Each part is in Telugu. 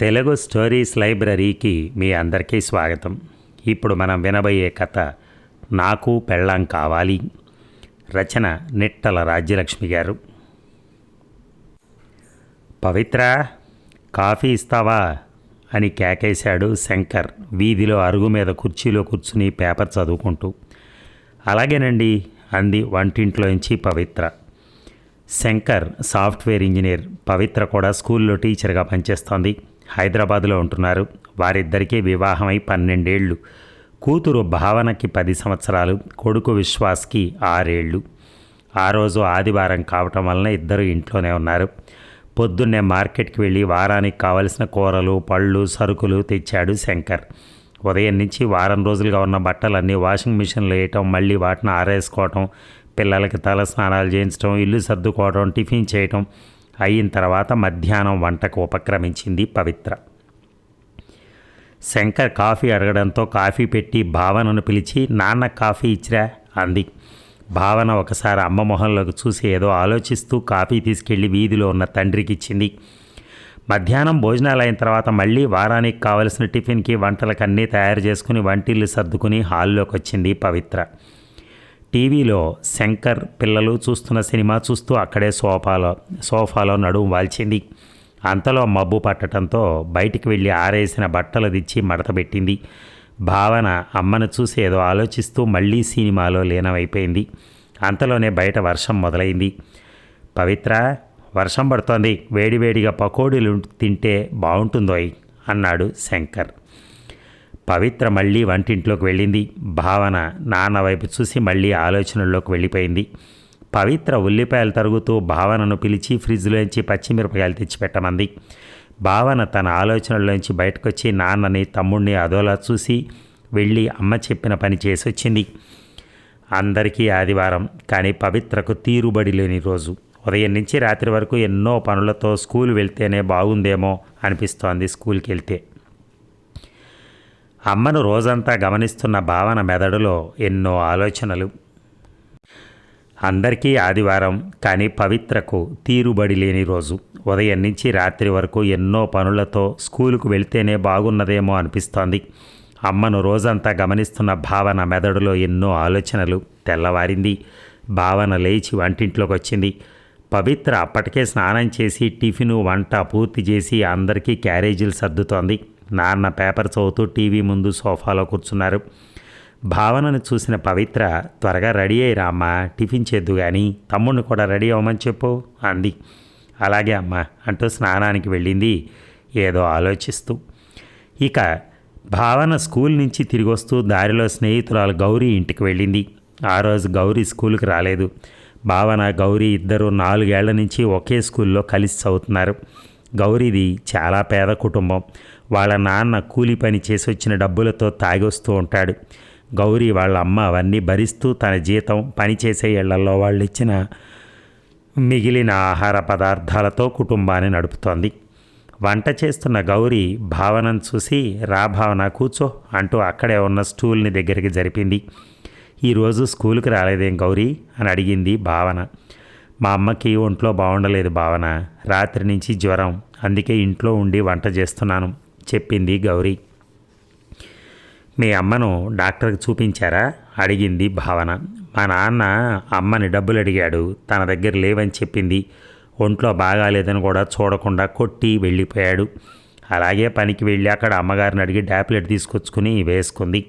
తెలుగు స్టోరీస్ లైబ్రరీకి మీ అందరికీ స్వాగతం. ఇప్పుడు మనం వినబోయే కథ నాకు పెళ్ళాం కావాలి. రచన నిట్టల రాజ్యలక్ష్మి గారు. పవిత్ర కాఫీ ఇస్తావా? అని కేకేశాడు శంకర్ వీధిలో అరుగు మీద కుర్చీలో కూర్చుని పేపర్ చదువుకుంటూ. అలాగేనండి అంది వంటింట్లోంచి పవిత్ర. శంకర్ సాఫ్ట్వేర్ ఇంజనీర్ పవిత్ర కూడా స్కూల్లో టీచర్గా పనిచేస్తోంది. హైదరాబాద్లో ఉంటున్నారు. వారిద్దరికీ వివాహమై పన్నెండేళ్ళు కూతురు భావనకి పది సంవత్సరాలు కొడుకు విశ్వాస్కి ఆరేళ్ళు ఆ రోజు ఆదివారం కావటం వలన ఇద్దరు ఇంట్లోనే ఉన్నారు. పొద్దున్నే మార్కెట్కి వెళ్ళి వారానికి కావలసిన కూరలు పళ్ళు సరుకులు తెచ్చాడు శంకర్. ఉదయం నుంచి వారం రోజులుగా ఉన్న బట్టలన్నీ వాషింగ్ మిషన్లో వేయటం మళ్ళీ వాటిని ఆరేసుకోవటం పిల్లలకి తల స్నానాలు చేయించడం ఇల్లు సర్దుకోవడం టిఫిన్ చేయటం అయిన తర్వాత మధ్యాహ్నం వంటకు ఉపక్రమించింది పవిత్ర. శంకర్ కాఫీ అడగడంతో కాఫీ పెట్టి భావనను పిలిచి నాన్న కాఫీ ఇచ్చిరా అంది. భావన ఒకసారి అమ్మ మొహంలోకి చూసి ఏదో ఆలోచిస్తూ కాఫీ తీసుకెళ్ళి వీధిలో ఉన్న తండ్రికి ఇచ్చింది. మధ్యాహ్నం భోజనాలు అయిన తర్వాత మళ్ళీ వారానికి కావలసిన టిఫిన్కి వంటలకన్నీ తయారు చేసుకుని వంటిల్లు సర్దుకుని హాల్లోకి వచ్చింది పవిత్ర. టీవీలో శంకర్ పిల్లలు చూస్తున్న సినిమా చూస్తూ అక్కడే సోఫాలో సోఫాలో నడుము వాల్చింది. అంతలో మబ్బు పట్టడంతో బయటికి వెళ్ళి ఆరేసిన బట్టలు దిచ్చి మడతబెట్టింది భావన అమ్మను చూసి ఏదో ఆలోచిస్తూ మళ్ళీ సినిమాలో లీనమైపోయింది. అంతలోనే బయట వర్షం మొదలైంది. పవిత్ర వర్షం పడుతోంది. వేడివేడిగా పకోడీలు తింటే బాగుంటుందోయ్ అన్నాడు శంకర్. పవిత్ర మళ్ళీ వంటింట్లోకి వెళ్ళింది. భావన నాన్న వైపు చూసి మళ్ళీ ఆలోచనల్లోకి వెళ్ళిపోయింది. పవిత్ర ఉల్లిపాయలు తరుగుతూ భావనను పిలిచి ఫ్రిడ్జ్లోంచి పచ్చిమిరపకాయలు తెచ్చిపెట్టమంది. భావన తన ఆలోచనల్లోంచి బయటకొచ్చి నాన్నని తమ్ముడిని అదోలా చూసి వెళ్ళి అమ్మ చెప్పిన పని చేసి వచ్చింది అందరికీ ఆదివారం కానీ పవిత్రకు తీరుబడి లేని రోజు. ఉదయం నుంచి రాత్రి వరకు ఎన్నో పనులతో స్కూల్ వెళ్తేనే బాగుందేమో అనిపిస్తోంది స్కూల్కి వెళ్తే అమ్మను రోజంతా గమనిస్తున్న భావన మెదడులో ఎన్నో ఆలోచనలు. అందరికీ ఆదివారం కానీ పవిత్రకు తీరుబడి లేని రోజు. ఉదయం నుంచి రాత్రి వరకు ఎన్నో పనులతో స్కూలుకు వెళ్తేనే బాగున్నదేమో అనిపిస్తోంది. అమ్మను రోజంతా గమనిస్తున్న భావన మెదడులో ఎన్నో ఆలోచనలు తెల్లవారింది. భావన లేచి వంటింట్లోకి వచ్చింది పవిత్ర అప్పటికే స్నానం చేసి టిఫిను వంట పూర్తి చేసి అందరికీ క్యారేజీలు సర్దుతోంది. నాన్న పేపర్ చదువుతూ టీవీ ముందు సోఫాలో కూర్చున్నారు. భావనను చూసిన పవిత్ర త్వరగా రెడీ అయ్యి రామ్మా టిఫిన్ చేద్దు కానీ తమ్ముడిని కూడా రెడీ అవ్వమని చెప్పు అంది. అలాగే అమ్మా అంటూ స్నానానికి వెళ్ళింది. ఏదో ఆలోచిస్తూ. ఇక భావన స్కూల్ నుంచి తిరిగి వస్తూ దారిలో స్నేహితురాలు గౌరీ ఇంటికి వెళ్ళింది. ఆ రోజు గౌరీ స్కూల్కి రాలేదు. భావన గౌరీ ఇద్దరు నాలుగేళ్ళ నుంచి ఒకే స్కూల్లో కలిసి చదువుతున్నారు. గౌరీది చాలా పేద కుటుంబం. వాళ్ళ నాన్న కూలి పని చేసి వచ్చిన డబ్బులతో తాగొస్తూ ఉంటాడు. గౌరీ వాళ్ళ అమ్మ అవన్నీ భరిస్తూ తన జీతం పనిచేసే ఇళ్ళలో వాళ్ళు ఇచ్చిన మిగిలిన ఆహార పదార్థాలతో కుటుంబాన్ని నడుపుతోంది. వంట చేస్తున్న గౌరీ భావనను చూసి రా భావన కూర్చో అంటూ అక్కడే ఉన్న స్టూల్ని దగ్గరికి జరిపింది. ఈరోజు స్కూల్కి రాలేదేం గౌరీ? అని అడిగింది భావన. మా అమ్మకి ఒంట్లో బాగుండలేదు భావన. రాత్రి నుంచి జ్వరం. అందుకే ఇంట్లో ఉండి వంట చేస్తున్నాను. చెప్పింది గౌరీ. మీ అమ్మను డాక్టర్కి చూపించారా? అడిగింది భావన. మా నాన్న అమ్మని డబ్బులు అడిగాడు. తన దగ్గర లేవని చెప్పింది. ఒంట్లో బాగాలేదని కూడా చూడకుండా కొట్టి వెళ్ళిపోయాడు. అలాగే పనికి వెళ్ళి అక్కడ అమ్మగారిని అడిగి టాబ్లెట్ తీసుకొచ్చుకుని వేసుకుంది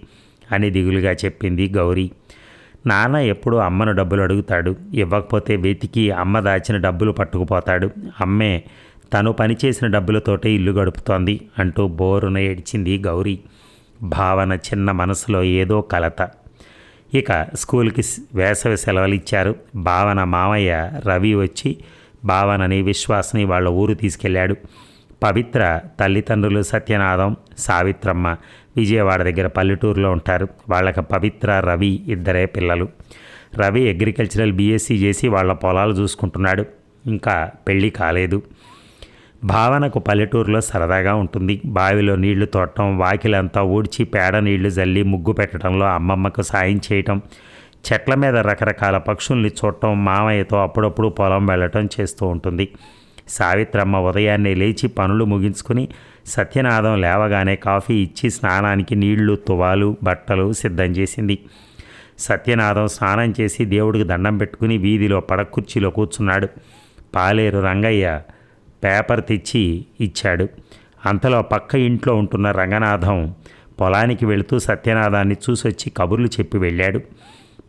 అని దిగులుగా చెప్పింది గౌరీ. నాన్న ఎప్పుడూ అమ్మను డబ్బులు అడుగుతాడు. ఇవ్వకపోతే వెతికి అమ్మ దాచిన డబ్బులు పట్టుకుపోతాడు. అమ్మే తను పనిచేసిన డబ్బులతోటే ఇల్లు గడుపుతోంది అంటూ బోరున ఏడ్చింది గౌరీ. భావన చిన్న మనసులో ఏదో కలత. ఇక స్కూల్కి వేసవి సెలవులు ఇచ్చారు భావన మామయ్య రవి వచ్చి భావనని విశ్వాస్ని వాళ్ళ ఊరు తీసుకెళ్ళాడు. పవిత్ర తల్లిదండ్రులు సత్యనాథం సావిత్రమ్మ విజయవాడ దగ్గర పల్లెటూరులో ఉంటారు. వాళ్ళకి పవిత్ర రవి ఇద్దరే పిల్లలు. రవి అగ్రికల్చరల్ బీఎస్సీ చేసి వాళ్ళ పొలాలు చూసుకుంటున్నాడు. ఇంకా పెళ్ళి కాలేదు. భావనకు పల్లెటూరులో సరదాగా ఉంటుంది. బావిలో నీళ్ళు తోడటం వాకిలంతా ఊడ్చి పేడ నీళ్ళు జల్లి ముగ్గు పెట్టడంలో అమ్మమ్మకు సాయం చేయటం చెట్ల మీద రకరకాల పక్షుల్ని చూడటం మామయ్యతో అప్పుడప్పుడు పొలం వెళ్ళటం చేస్తూ ఉంటుంది. సావిత్రమ్మ ఉదయాన్నే లేచి పనులు ముగించుకుని సత్యనాథం లేవగానే కాఫీ ఇచ్చి స్నానానికి నీళ్ళు తువాలు బట్టలు సిద్ధం చేసింది. సత్యనాథం స్నానం చేసి దేవుడికి దండం పెట్టుకుని వీధిలో పడకుర్చీలో కూర్చున్నాడు. పాలేరు రంగయ్య పేపర్ తెచ్చి ఇచ్చాడు. అంతలో పక్క ఇంట్లో ఉంటున్న రంగనాథం పొలానికి వెళుతూ సత్యనాథాన్ని చూసొచ్చి కబుర్లు చెప్పి వెళ్ళాడు.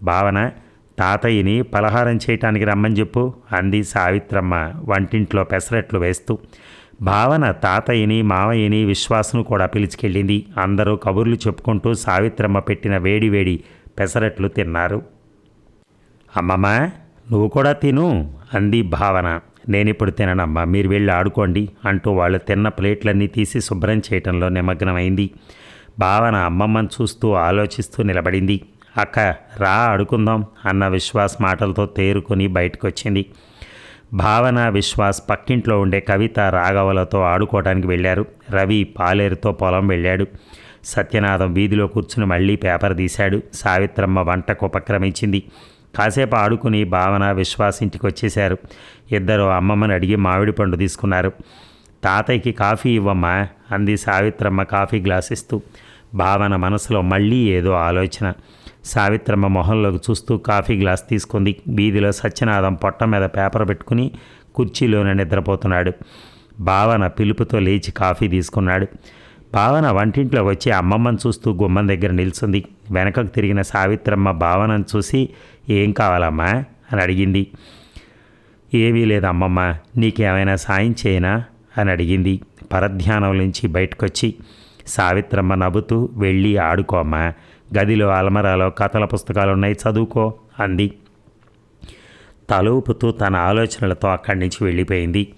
భావన తాతయ్యని పలహారం చేయటానికి రమ్మని చెప్పు అంది సావిత్రమ్మ వంటింట్లో పెసరట్లు వేస్తూ. భావన తాతయ్యని మావయ్యని విశ్వాసును కూడా పిలిచికెళ్ళింది. అందరూ కబుర్లు చెప్పుకుంటూ సావిత్రమ్మ పెట్టిన వేడి వేడి పెసరట్లు తిన్నారు. అమ్మమ్మ నువ్వు కూడా తిను అంది భావన. నేనిప్పుడు తిననమ్మా మీరు వెళ్ళి ఆడుకోండి అంటూ వాళ్ళు తిన్న ప్లేట్లన్నీ తీసి శుభ్రం చేయటంలో నిమగ్నమైంది. భావన అమ్మమ్మని చూస్తూ ఆలోచిస్తూ నిలబడింది. అక్క రా ఆడుకుందాం అన్న విశ్వాస్ మాటలతో తేరుకొని బయటకొచ్చింది. భావన విశ్వాస్ పక్కింట్లో ఉండే కవిత రాఘవలతో ఆడుకోవడానికి వెళ్ళారు. రవి పాలేరుతో పొలం వెళ్ళాడు. సత్యనాథం వీధిలో కూర్చుని మళ్ళీ పేపర్ తీశాడు. సావిత్రమ్మ వంటకు ఉపక్రమించింది. కాసేపు ఆడుకుని భావన విశ్వాస్ ఇంటికి వచ్చేశారు. ఇద్దరు అమ్మమ్మని అడిగి మామిడి పండు తీసుకున్నారు. తాతయ్యకి కాఫీ ఇవ్వమ్మా అంది సావిత్రమ్మ కాఫీ గ్లాస్ ఇస్తూ. భావన మనసులో మళ్ళీ ఏదో ఆలోచన. సావిత్రమ్మ మొహంలోకి చూస్తూ కాఫీ గ్లాస్ తీసుకుంది. వీధిలో సత్యనాథం పొట్ట మీద పేపర్ పెట్టుకుని కుర్చీలోనే నిద్రపోతున్నాడు. భావన పిలుపుతో లేచి కాఫీ తీసుకున్నాడు. భావన వంటింట్లో వచ్చి అమ్మమ్మని చూస్తూ గుమ్మం దగ్గర నిల్చుంది. వెనకకు తిరిగిన సావిత్రమ్మ భావనను చూసి ఏం కావాలమ్మా? అని అడిగింది. ఏమీ లేదు అమ్మమ్మ నీకేమైనా సాయం చేయనా? అని అడిగింది. పరధ్యానం నుంచి బయటకొచ్చి సావిత్రమ్మ నవ్వుతూ వెళ్ళి ఆడుకోమ్మా గదిలో అలమరాలో కథల పుస్తకాలు ఉన్నాయి చదువుకో అంది. తలూపుతూ తన ఆలోచనలతో అక్కడి నుంచి వెళ్ళిపోయింది.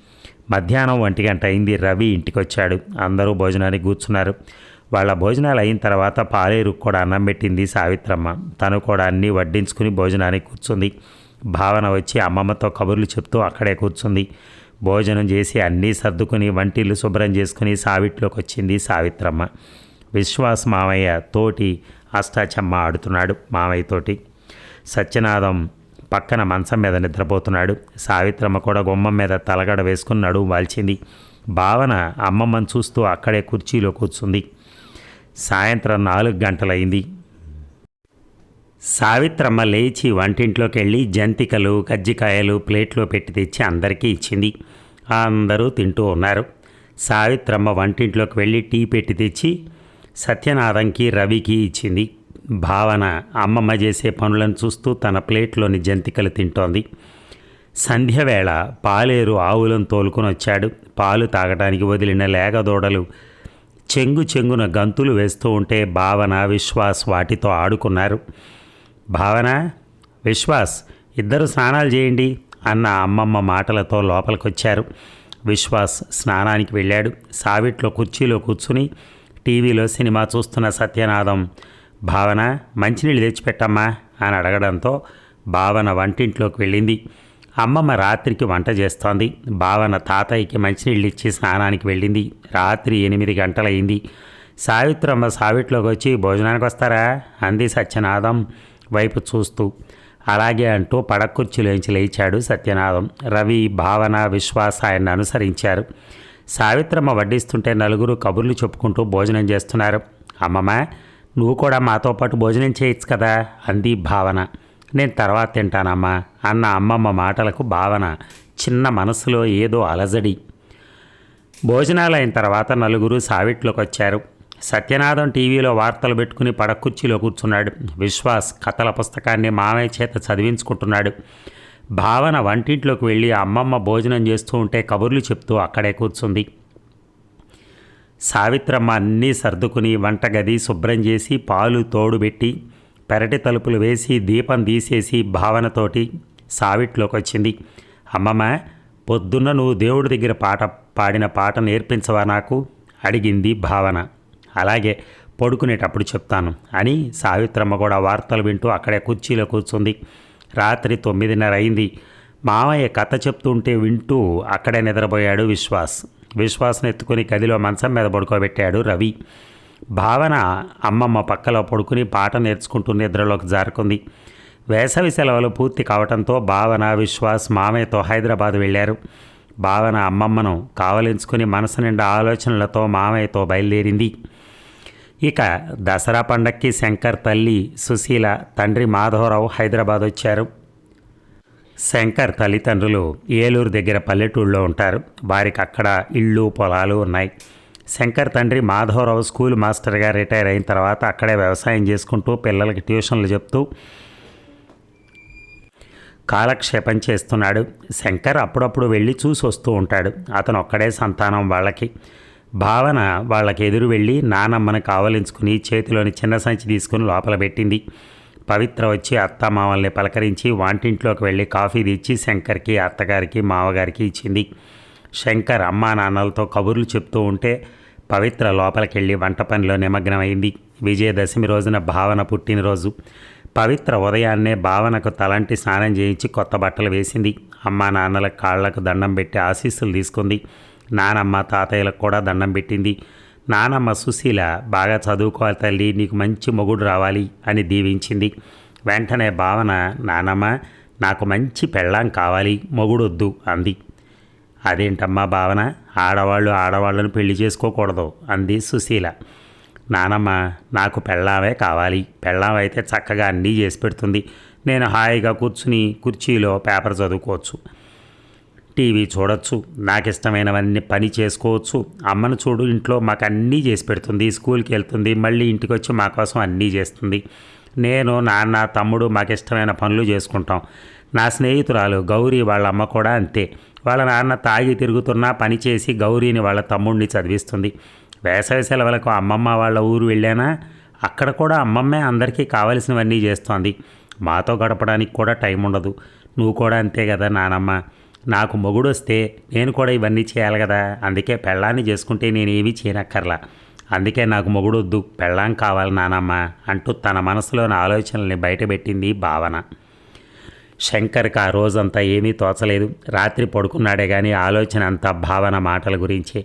మధ్యాహ్నం ఒంటి గంట అయింది. రవి ఇంటికి వచ్చాడు అందరూ భోజనానికి కూర్చున్నారు. వాళ్ళ భోజనాలు అయిన తర్వాత పాలేరుకు కూడా అన్నం పెట్టింది సావిత్రమ్మ. తను కూడా అన్నీ వడ్డించుకుని భోజనానికి కూర్చుంది. భావన వచ్చి అమ్మమ్మతో కబుర్లు చెప్తూ అక్కడే కూర్చుంది. భోజనం చేసి అన్నీ సర్దుకుని వంటిల్లు శుభ్రం చేసుకుని సావిట్లోకి వచ్చింది సావిత్రమ్మ. విశ్వాస్ మామయ్య తోటి అష్టాచమ్మ ఆడుతున్నాడు మామయ్యతోటి. సత్యనాథం పక్కన మంచం మీద నిద్రపోతున్నాడు. సావిత్రమ్మ కూడా గుమ్మం మీద తలగడ వేసుకుని నడుము వాల్చింది. భావన అమ్మమ్మని చూస్తూ అక్కడే కుర్చీలో కూర్చుంది. సాయంత్రం నాలుగు గంటలైంది సావిత్రమ్మ లేచి వంటింట్లోకి వెళ్ళి జంతికలు కజ్జికాయలు ప్లేట్లో పెట్టి తెచ్చి అందరికీ ఇచ్చింది. అందరూ తింటూ ఉన్నారు. సావిత్రమ్మ వంటింట్లోకి వెళ్ళి టీ పెట్టి తెచ్చి సత్యనాథంకి రవికి ఇచ్చింది. భావన అమ్మమ్మ చేసే పనులను చూస్తూ తన ప్లేట్లోని జంతికలు తింటోంది. సంధ్యవేళ పాలేరు ఆవులను తోలుకొని వచ్చాడు. పాలు తాగటానికి వదిలిన లేగదూడలు చెంగు చెంగున గంతులు వేస్తూ ఉంటే భావన విశ్వాస్ వాటితో ఆడుకున్నారు. భావన విశ్వాస్ ఇద్దరు స్నానాలు చేయండి అన్న అమ్మమ్మ మాటలతో లోపలికొచ్చారు. విశ్వాస్ స్నానానికి వెళ్ళాడు. సావిట్లో కుర్చీలో కూర్చుని టీవీలో సినిమా చూస్తున్న సత్యనాథం భావన మంచినీళ్ళు తెచ్చిపెట్టమ్మా అని అడగడంతో భావన వంటింట్లోకి వెళ్ళింది. అమ్మమ్మ రాత్రికి వంట చేస్తోంది. భావన తాతయ్యకి మంచినీళ్ళు ఇచ్చి స్నానానికి వెళ్ళింది. రాత్రి ఎనిమిది గంటలైంది సావిత్రమ్మ సావిట్లోకి వచ్చి భోజనానికి వస్తారా అంది సత్యనాథం వైపు చూస్తూ. అలాగే అంటూ పడకుర్చీలోంచి లేచాడు సత్యనాథం రవి భావన విశ్వాస ఆయన్ని అనుసరించారు. సావిత్రమ్మ వడ్డిస్తుంటే నలుగురు కబుర్లు చెప్పుకుంటూ భోజనం చేస్తున్నారు. అమ్మమ్మ నువ్వు కూడా మాతో పాటు భోజనం చేయొచ్చు కదా అంది భావన. నేను తర్వాత తింటానమ్మా అన్న అమ్మమ్మ మాటలకు భావన చిన్న మనసులో ఏదో అలజడి. భోజనాలు అయిన తర్వాత నలుగురు సావిట్లోకి వచ్చారు. సత్యనాథం టీవీలో వార్తలు పెట్టుకుని పడకుర్చీలో కూర్చున్నాడు. విశ్వాస్ కథల పుస్తకాన్ని మామయ్య చేత చదివించుకుంటున్నాడు. భావన వంటింట్లోకి వెళ్ళి అమ్మమ్మ భోజనం చేస్తూ ఉంటే కబుర్లు చెప్తూ అక్కడే కూర్చుంది. సావిత్రమ్మ అన్నీ సర్దుకుని వంటగది శుభ్రం చేసి పాలు తోడుబెట్టి పెరటి తలుపులు వేసి దీపం తీసేసి భావనతోటి సావిట్లోకి వచ్చింది అమ్మమ్మ పొద్దున్న నువ్వు దేవుడి దగ్గర పాట పాడిన పాట నేర్పించవా నాకు? అడిగింది భావన. అలాగే పడుకునేటప్పుడు చెప్తాను అని సావిత్రమ్మ కూడా వార్తలు వింటూ అక్కడే కుర్చీలో కూర్చుంది. రాత్రి తొమ్మిదిన్నర అయింది. మామయ్య కథ చెప్తుంటే వింటూ అక్కడే నిద్రపోయాడు విశ్వాస్. విశ్వాసం ఎత్తుకుని గదిలో మంచం మీద పడుకోబెట్టాడు రవి. భావన అమ్మమ్మ పక్కలో పడుకుని పాట నేర్చుకుంటూ నిద్రలోకి జారుకుంది. వేసవి సెలవులు పూర్తి కావడంతో భావన విశ్వాస్ మామయ్యతో హైదరాబాద్ వెళ్ళారు. భావన అమ్మమ్మను కావలించుకుని మనసు నిండా ఆలోచనలతో మామయ్యతో బయలుదేరింది. ఇక దసరా పండక్కి శంకర్ తల్లి సుశీల తండ్రి మాధవరావు హైదరాబాద్ వచ్చారు శంకర్ తల్లిదండ్రులు ఏలూరు దగ్గర పల్లెటూళ్ళలో ఉంటారు. వారికి అక్కడ ఇళ్ళు పొలాలు ఉన్నాయి. శంకర్ తండ్రి మాధవరావు స్కూల్ మాస్టర్గా రిటైర్ అయిన తర్వాత అక్కడే వ్యవసాయం చేసుకుంటూ పిల్లలకి ట్యూషన్లు చెప్తూ కాలక్షేపం చేస్తున్నాడు. శంకర్ అప్పుడప్పుడు వెళ్ళి చూసి వస్తూ ఉంటాడు. అతను ఒక్కడే సంతానం వాళ్ళకి. భావన వాళ్ళకి ఎదురు వెళ్ళి నానమ్మని కావలించుకుని చేతిలోని చిన్న సంచి తీసుకుని లోపల పెట్టింది. పవిత్ర వచ్చి అత్త మామల్ని పలకరించి వాంటింట్లోకి వెళ్ళి కాఫీ తెచ్చి శంకర్కి అత్తగారికి మావగారికి ఇచ్చింది. శంకర్ అమ్మా నాన్నలతో కబుర్లు చెప్తూ ఉంటే పవిత్ర లోపలికెళ్ళి వంట పనిలో నిమగ్నమైంది. విజయదశమి రోజున భావన పుట్టినరోజు. పవిత్ర ఉదయాన్నే భావనకు తలంటి స్నానం చేయించి కొత్త బట్టలు వేసింది. అమ్మా నాన్నల కాళ్ళకు దండం పెట్టి ఆశీస్సులు తీసుకుంది. నానమ్మ తాతయ్యలకు కూడా దండం పెట్టింది. నానమ్మ సుశీల బాగా చదువుకోవాలి తల్లి నీకు మంచి మొగుడు రావాలి అని దీవించింది. వెంటనే భావన నానమ్మ నాకు మంచి పెళ్ళాం కావాలి మొగుడొద్దు అంది. అదేంటమ్మా భావన? ఆడవాళ్ళు ఆడవాళ్ళను పెళ్ళి చేసుకోకూడదు అంది సుశీల. నానమ్మ నాకు పెళ్ళామే కావాలి. పెళ్ళాం అయితే చక్కగా అన్నీ చేసి పెడుతుంది. నేను హాయిగా కూర్చుని కుర్చీలో పేపర్ చదువుకోవచ్చు. టీవీ చూడొచ్చు నాకు ఇష్టమైనవన్నీ పని చేసుకోవచ్చు. అమ్మను చూడు ఇంట్లో మాకు అన్నీ చేసి పెడుతుంది స్కూల్కి వెళ్తుంది మళ్ళీ ఇంటికి వచ్చి మా కోసం అన్నీ చేస్తుంది. నేను నాన్న తమ్ముడు మాకు ఇష్టమైన పనులు చేసుకుంటాం. నా స్నేహితురాలు గౌరీ వాళ్ళ అమ్మ కూడా అంతే. వాళ్ళ నాన్న తాగి తిరుగుతున్నా పని చేసి గౌరీని వాళ్ళ తమ్ముడిని చదివిస్తుంది. వేసవి సెలవులకు అమ్మమ్మ వాళ్ళ ఊరు వెళ్ళానా? అక్కడ కూడా అమ్మమ్మే అందరికీ కావలసినవన్నీ చేస్తోంది. మాతో గడపడానికి కూడా టైం ఉండదు నువ్వు కూడా అంతే కదా నానమ్మ. నాకు మొగుడొస్తే నేను కూడా ఇవన్నీ చేయాలి కదా. అందుకే పెళ్ళాన్ని చేసుకుంటే నేనేమీ చేయనక్కర్లా. అందుకే నాకు మొగుడొద్దు పెళ్ళాం కావాలి నానమ్మ అంటూ తన మనసులోని ఆలోచనల్ని బయటపెట్టింది భావన. శంకర్కి ఆ రోజంతా ఏమీ తోచలేదు. రాత్రి పడుకున్నాడే కానీ ఆలోచన అంతా భావన మాటల గురించే.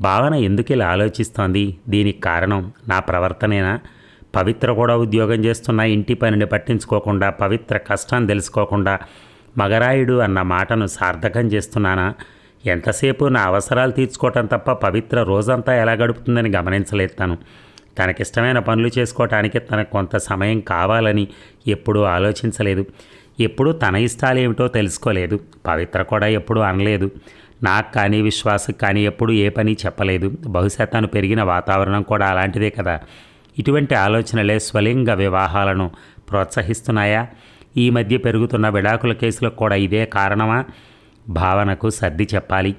భావన ఎందుకు ఇలా ఆలోచిస్తోంది? దీనికి కారణం నా ప్రవర్తనేనా? పవిత్ర కూడా ఉద్యోగం చేస్తున్న ఇంటి పనిని పట్టించుకోకుండా పవిత్ర కష్టం తెలుసుకోకుండా మగరాయుడు అన్న మాటను సార్థకం చేస్తున్నానా? ఎంతసేపు నా అవసరాలు తీర్చుకోవటం తప్ప పవిత్ర రోజంతా ఎలా గడుపుతుందని గమనించలేదు తను. తనకిష్టమైన పనులు చేసుకోవటానికి తనకు కొంత సమయం కావాలని ఎప్పుడూ ఆలోచించలేదు. ఎప్పుడూ తన ఇష్టాలు ఏమిటో తెలుసుకోలేదు. పవిత్ర కూడా ఎప్పుడూ అనలేదు. నాకు కానీ విశ్వాసకు కానీ ఎప్పుడు ఏ పని చెప్పలేదు. బహుశా తను పెరిగిన వాతావరణం కూడా అలాంటిదే కదా. ఇటువంటి ఆలోచనలే స్వలింగ వివాహాలను ప్రోత్సహిస్తున్నాయా? ఈ మధ్య పెరుగుతున్న విడాకుల కేసులకు కూడా ఇదే కారణమా? భావనకు సర్ది చెప్పాలి.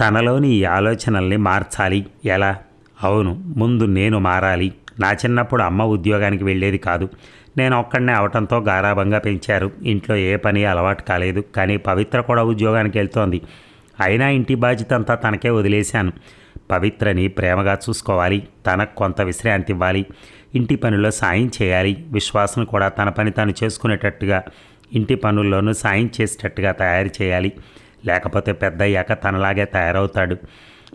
తనలోని ఈ ఆలోచనల్ని మార్చాలి. ఎలా? అవును ముందు నేను మారాలి. నా చిన్నప్పుడు అమ్మ ఉద్యోగానికి వెళ్ళేది కాదు. నేను ఒక్కడనే అవటంతో గారాభంగా పెంచారు. ఇంట్లో ఏ పని అలవాటు కాలేదు. కానీ పవిత్ర కూడా ఉద్యోగానికి వెళ్తోంది. అయినా ఇంటి బాధ్యత అంతా తనకే వదిలేశాను. పవిత్రని ప్రేమగా చూసుకోవాలి. తనకు కొంత విశ్రాంతి ఇవ్వాలి ఇంటి పనుల్లో సాయం చేయాలి. విశ్వాసం కూడా తన పని తాను చేసుకునేటట్టుగా ఇంటి పనుల్లోనూ సాయం చేసేటట్టుగా తయారు చేయాలి. లేకపోతే పెద్ద అయ్యాక తనలాగే తయారవుతాడు.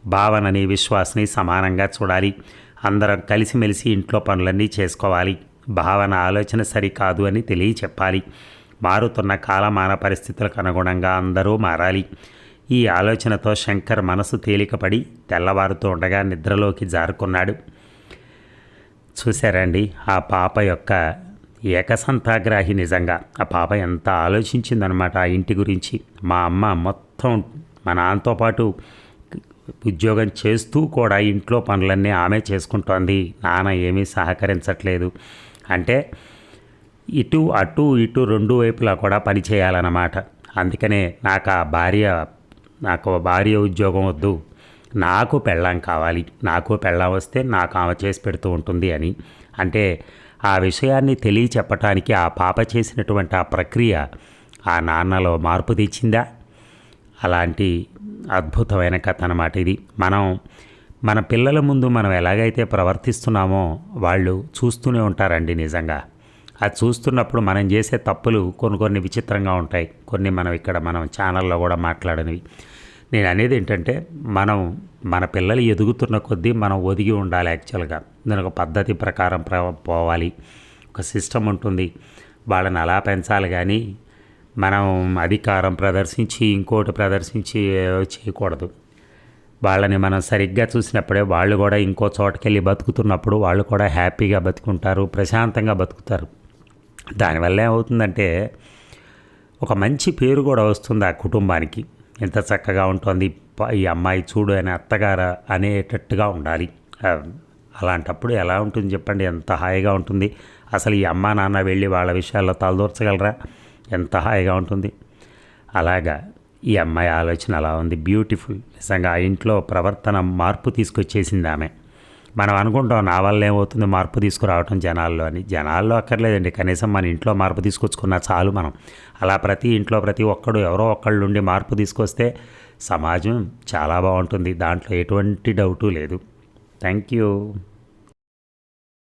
భావనని విశ్వాసని సమానంగా చూడాలి. అందరం కలిసిమెలిసి ఇంట్లో పనులన్నీ చేసుకోవాలి. భావన ఆలోచన సరికాదు అని తెలియ చెప్పాలి మారుతున్న కాలమాన పరిస్థితులకు అనుగుణంగా అందరూ మారాలి. ఈ ఆలోచనతో శంకర్ మనసు తేలికపడి తెల్లవారుతూ ఉండగా నిద్రలోకి జారుకున్నాడు. చూశారండి. ఆ పాప యొక్క ఏకసంతాగ్రాహి నిజంగా. ఆ పాప ఎంత ఆలోచించిందనమాట ఆ ఇంటి గురించి. మా అమ్మ మొత్తం మా నాన్నతో పాటు ఉద్యోగం చేస్తూ కూడా ఇంట్లో పనులన్నీ ఆమె చేసుకుంటోంది. నాన్న ఏమీ సహకరించట్లేదు. అంటే ఇటు అటు ఇటు రెండు వైపులా కూడా పని చేయాలన్నమాట. అందుకనే నాకు ఆ భార్య నాకు భార్య ఉద్యోగం వద్దు. నాకు పెళ్ళాం కావాలి నాకు పెళ్ళాం వస్తే నాకు ఆమె చేసి పెడుతూ ఉంటుంది అని. అంటే ఆ విషయాన్ని తెలియచెప్పటానికి ఆ పాప చేసినటువంటి ఆ ప్రక్రియ ఆ నాన్నలో మార్పు తెచ్చిందా అలాంటి అద్భుతమైన కథ అన్నమాట ఇది. మనం మన పిల్లల ముందు మనం ఎలాగైతే ప్రవర్తిస్తున్నామో వాళ్ళు చూస్తూనే ఉంటారండి నిజంగా. అది చూస్తున్నప్పుడు మనం చేసే తప్పులు కొన్ని కొన్ని విచిత్రంగా ఉంటాయి. కొన్ని మనం ఇక్కడ మనం ఛానల్లో కూడా మాట్లాడనివి. నేను అనేది ఏంటంటే మనం మన పిల్లలు ఎదుగుతున్న కొద్దీ మనం ఒదిగి ఉండాలి యాక్చువల్గా. దాని ఒక పద్ధతి ప్రకారం ప్ర పోవాలి. ఒక సిస్టమ్ ఉంటుంది. వాళ్ళని అలా పెంచాలి కానీ మనం అధికారం ప్రదర్శించి ఇంకోటి ప్రదర్శించి చేయకూడదు. వాళ్ళని మనం సరిగ్గా చూసినప్పుడే వాళ్ళు కూడా ఇంకో చోటకెళ్ళి బతుకుతున్నప్పుడు వాళ్ళు కూడా హ్యాపీగా బతుకుంటారు ప్రశాంతంగా బతుకుతారు. దానివల్ల ఏమవుతుందంటే ఒక మంచి పేరు కూడా వస్తుంది ఆ కుటుంబానికి. ఎంత చక్కగా ఉంటుంది. ఈ అమ్మాయి చూడు అని అత్తగారు అనేటట్టుగా ఉండాలి. అలాంటప్పుడు ఎలా ఉంటుంది చెప్పండి. ఎంత హాయిగా ఉంటుంది. అసలు ఈ అమ్మా నాన్న వెళ్ళి వాళ్ళ విషయాల్లో తలదూర్చగలరా? ఎంత హాయిగా ఉంటుంది. అలాగా ఈ అమ్మాయి ఆలోచన అలా ఉంది. బ్యూటిఫుల్. నిజంగా ఆ ఇంట్లో ప్రవర్తన మార్పు తీసుకొచ్చేసింది ఆమె. మనం అనుకుంటాం నా వల్ల ఏమవుతుంది మార్పు తీసుకురావటం జనాల్లో అని. జనాల్లో అక్కర్లేదండి. కనీసం మన ఇంట్లో మార్పు తీసుకొచ్చుకున్నా చాలు మనం. అలా ప్రతి ఇంట్లో ప్రతి ఒక్కడు ఎవరో ఒక్కళ్ళు నుండి మార్పు తీసుకొస్తే సమాజం చాలా బాగుంటుంది. దాంట్లో ఎటువంటి డౌటు లేదు. Thank you.